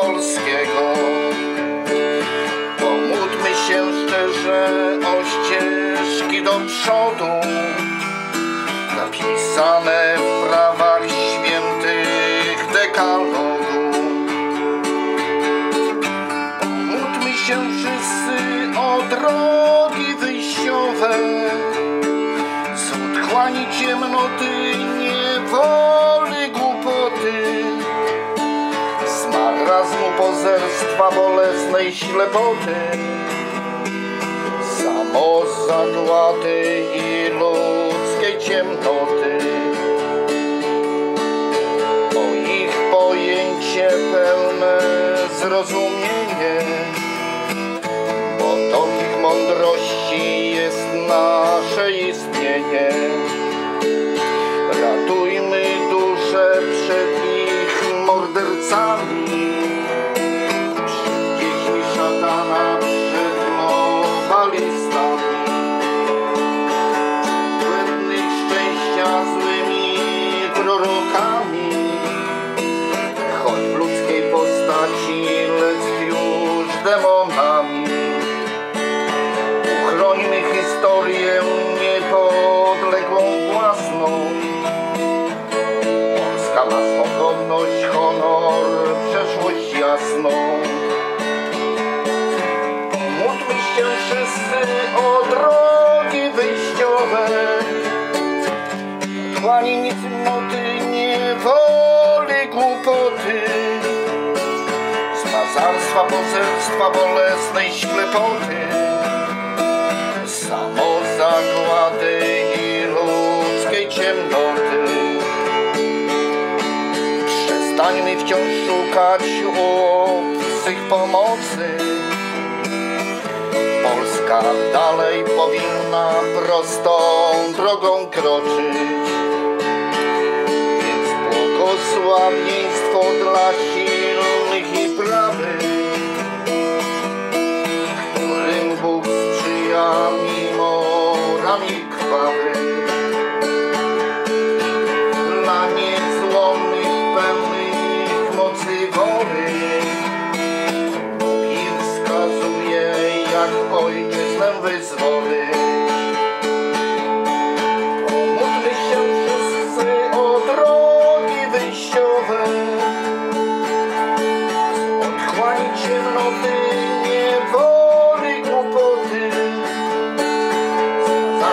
polskiego. Pomódlmy się szczerze o ścieżki do przodu, napisane w prawach świętych dekalogu. Pomódlmy się wszyscy o drogi wyjściowe, z otchłani ciemnoty nie pozerstwa, bolesnej ślepoty Samozagłady i ludzkiej ciemnoty. O ich pojęcie pełne zrozumienie Bo to ich mądrości jest nasze istnienie. Ratujmy duszę przed ich mordercami prorokami Choć w ludzkiej postaci, lecz już demonami. Uchrońmy historię niepodległą własną. Polska ma swą godność, honor, przeszłość jasną. Módlmy się wszyscy o drogi wyjściowe. Otchłani niecnoty, niewoli, Z mazarstwa, pozerstwa, bolesnej ślepoty. Samozagłady i ludzkiej ciemnoty. Przestańmy wciąż szukać u obcych pomocy. Polska dalej powinna prostą drogą kroczyć. Więc błogosławieństwo dla silnych falling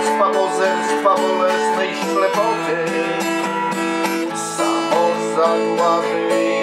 zarstwa, pozerstwa, bolesnej ślepoty, samozagłady